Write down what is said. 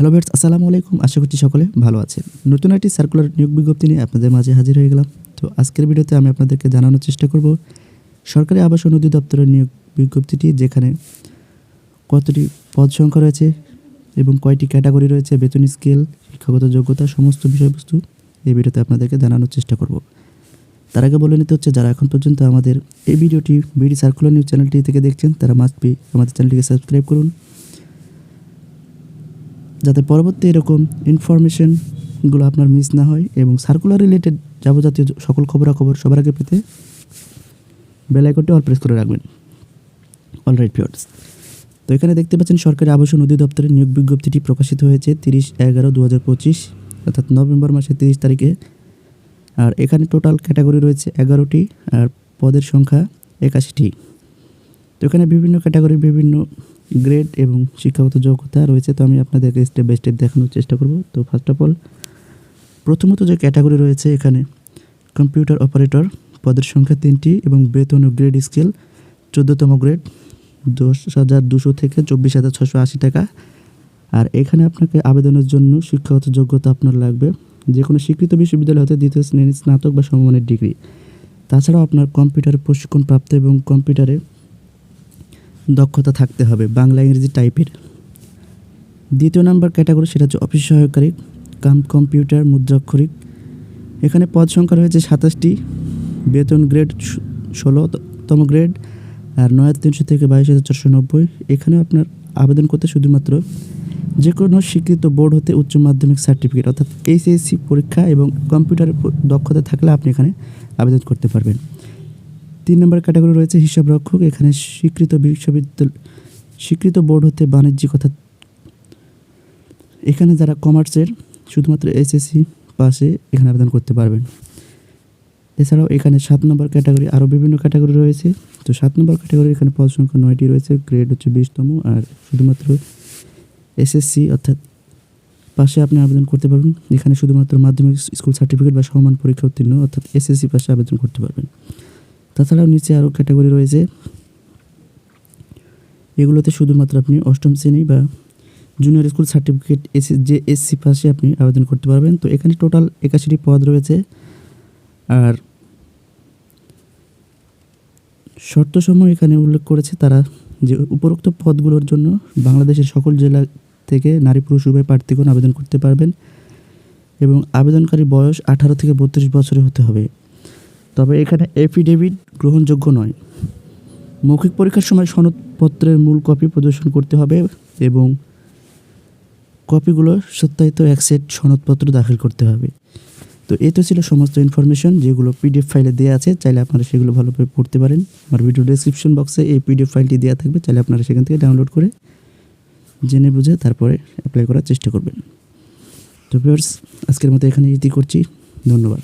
Hello bets আসসালামু আলাইকুম। আশা করছি সকলে ভালো আছেন। নতুন একটি সার্কুলার নিয়োগ বিজ্ঞপ্তি নিয়ে আপনাদের মাঝে হাজির হয়ে গেলাম। তো আজকের ভিডিওতে আমি আপনাদেরকে জানানোর চেষ্টা করব, সরকারি আবাসন অধিদপ্তরের নিয়োগ বিজ্ঞপ্তিটি, যেখানে কতটি পদ সংখ্যা রয়েছে এবং কয়টি ক্যাটাগরি রয়েছে, বেতন স্কেল, শিক্ষাগত যোগ্যতা, সমস্ত বিষয়বস্তু এই ভিডিওতে আপনাদেরকে জানানোর চেষ্টা করব। তার আগে বলে নিতে হচ্ছে, যারা এখন পর্যন্ত আমাদের এই ভিডিওটি, বিডি সার্কুলার নিউজ চ্যানেলটি থেকে দেখছেন, তারা মাস্ট বি আমাদের চ্যানেলটিকে সাবস্ক্রাইব করুন। যাতে পরবর্তী এরকম ইনফরমেশনগুলো আপনার মিস না হয় এবং সার্কুলার রিলেটেড যাবতীয় সকল খবরাখবর সবার আগে পেতে বেল আইকনটি অল প্রেস করে রাখবেন। অল রাইট পিওর্স তো এখানে দেখতে পাচ্ছেন সরকারি আবাসন অধিদপ্তরের নিয়োগ বিজ্ঞপ্তিটি প্রকাশিত হয়েছে তিরিশ এগারো দু হাজার পঁচিশ, অর্থাৎ নভেম্বর মাসের তিরিশ তারিখে। আর এখানে টোটাল ক্যাটাগরি রয়েছে এগারোটি, আর পদের সংখ্যা একাশিটি। তো এখানে বিভিন্ন ক্যাটাগরির বিভিন্ন গ্রেড এবং শিক্ষাগত যোগ্যতা রয়েছে। তো আমি আপনাদেরকে স্টেপ বাই স্টেপ দেখানোর চেষ্টা করব। তো ফার্স্ট অফ অল প্রথমত যে ক্যাটাগরি রয়েছে এখানে কম্পিউটার অপারেটর পদের সংখ্যা তিনটি এবং বেতন ও গ্রেড স্কেল চোদ্দোতম গ্রেড দশ হাজার দুশো থেকে চব্বিশ হাজার ছশো আশি টাকা। আর এখানে আপনাকে আবেদনের জন্য শিক্ষাগত যোগ্যতা আপনার লাগবে। যে কোনো স্বীকৃত বিশ্ববিদ্যালয় হতে দ্বিতীয় শ্রেণির স্নাতক বা সমমানের ডিগ্রি। তাছাড়াও আপনার কম্পিউটারে প্রশিক্ষণ প্রাপ্ত এবং কম্পিউটারে দক্ষতা থাকতে হবে, বাংলা, ইংরেজি টাইপের। দ্বিতীয় নাম্বার ক্যাটাগরি সেটা হচ্ছে অফিস সহায়কারী কাম, কম্পিউটার, মুদ্রাক্ষরিক। এখানে পদ সংখ্যা রয়েছে সাতাশটি, বেতন গ্রেড ষোলোতম গ্রেড আর নয় তিনশো থেকে বাইশ হাজার চারশো নব্বই। এখানে আপনার আবেদন করতে শুধুমাত্র যে কোনো স্বীকৃত বোর্ড হতে উচ্চ মাধ্যমিক সার্টিফিকেট অর্থাৎ এইচএসসি পরীক্ষা এবং কম্পিউটারের দক্ষতা থাকলে আপনি এখানে আবেদন করতে পারবেন। তিন নম্বর ক্যাটাগরি রয়েছে হিসাব রক্ষক। এখানে স্বীকৃত বিশ্ববিদ্যালয় স্বীকৃত বোর্ড হতে বাণিজ্যিক অর্থাৎ এখানে যারা কমার্সের শুধুমাত্র এসএসসি পাশে এখানে আবেদন করতে পারবেন। এছাড়াও এখানে সাত নম্বর ক্যাটাগরি আরও বিভিন্ন ক্যাটাগরি রয়েছে। তো সাত নম্বর ক্যাটাগরি এখানে পদ সংখ্যা নয়টি রয়েছে, গ্রেড হচ্ছে বিশতম আর শুধুমাত্র এসএসসি অর্থাৎ পাশে আপনি আবেদন করতে পারবেন। এখানে শুধুমাত্র মাধ্যমিক স্কুল সার্টিফিকেট বা সমান পরীক্ষা উত্তীর্ণ অর্থাৎ এসএসসি পাশে আবেদন করতে পারবেন। তাছাড়াও নিচে আরও ক্যাটাগরি রয়েছে। এগুলোতে শুধুমাত্র আপনি অষ্টম শ্রেণি বা জুনিয়র স্কুল সার্টিফিকেট এস যে এসসি পাশে আপনি আবেদন করতে পারবেন। তো এখানে টোটাল একাশিটি পদ রয়েছে। আর শর্তসমূহ এখানে উল্লেখ করেছে তারা যে উপরোক্ত পদগুলোর জন্য বাংলাদেশের সকল জেলা থেকে নারী পুরুষ উভয় প্রার্থীগণ আবেদন করতে পারবেন এবং আবেদনকারী বয়স আঠারো থেকে বত্রিশ বছরে হতে হবে। তবে এখানে এফিডেভিট গ্রহণযোগ্য নয়। মৌখিক পরীক্ষার সময় সনদপত্রের মূল কপি প্রদর্শন করতে হবে এবং কপিগুলো সত্যায়িত এক সেট সনদপত্র দাখিল করতে হবে। তো এ তো ছিল সমস্ত ইনফরমেশন যেগুলো পিডিএফ ফাইলে দেওয়া আছে, চাইলে আপনারা সেগুলো ভালোভাবে পড়তে পারেন। আমার ভিডিও ডেসক্রিপশন বক্সে এই পিডিএফ ফাইলটি দেওয়া থাকবে, চাইলে আপনারা সেখান থেকে ডাউনলোড করে জেনে বুঝে তারপরে অ্যাপ্লাই করার চেষ্টা করবেন। তো ভিউয়ার্স আজকের মতো এখানে ইতি করছি। ধন্যবাদ।